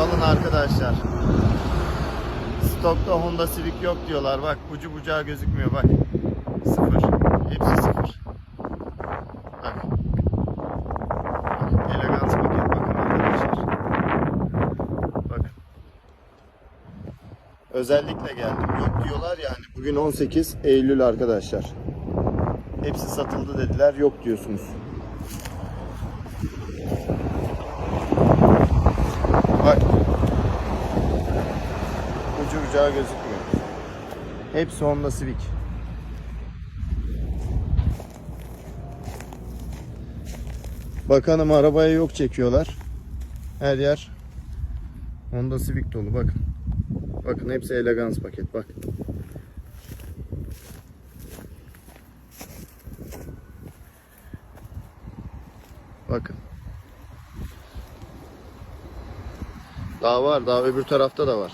Alın arkadaşlar. Stokta Honda Civic yok diyorlar. Bak ucu bucağı gözükmüyor bak. Sıfır. Hepsi sıfır. Bak. Elegans paket bakın arkadaşlar. Bakın. Özellikle geldim. Yok diyorlar yani. Bugün 18 Eylül arkadaşlar. Hepsi satıldı dediler. Yok diyorsunuz. Bak. Ucu bucağı gözükmüyor. Hepsi Honda Civic. Bakanım arabaya yok çekiyorlar. Her yer Honda Civic dolu bakın. Bakın hepsi elegans paket bak. Bakın. Daha var, daha öbür tarafta da var.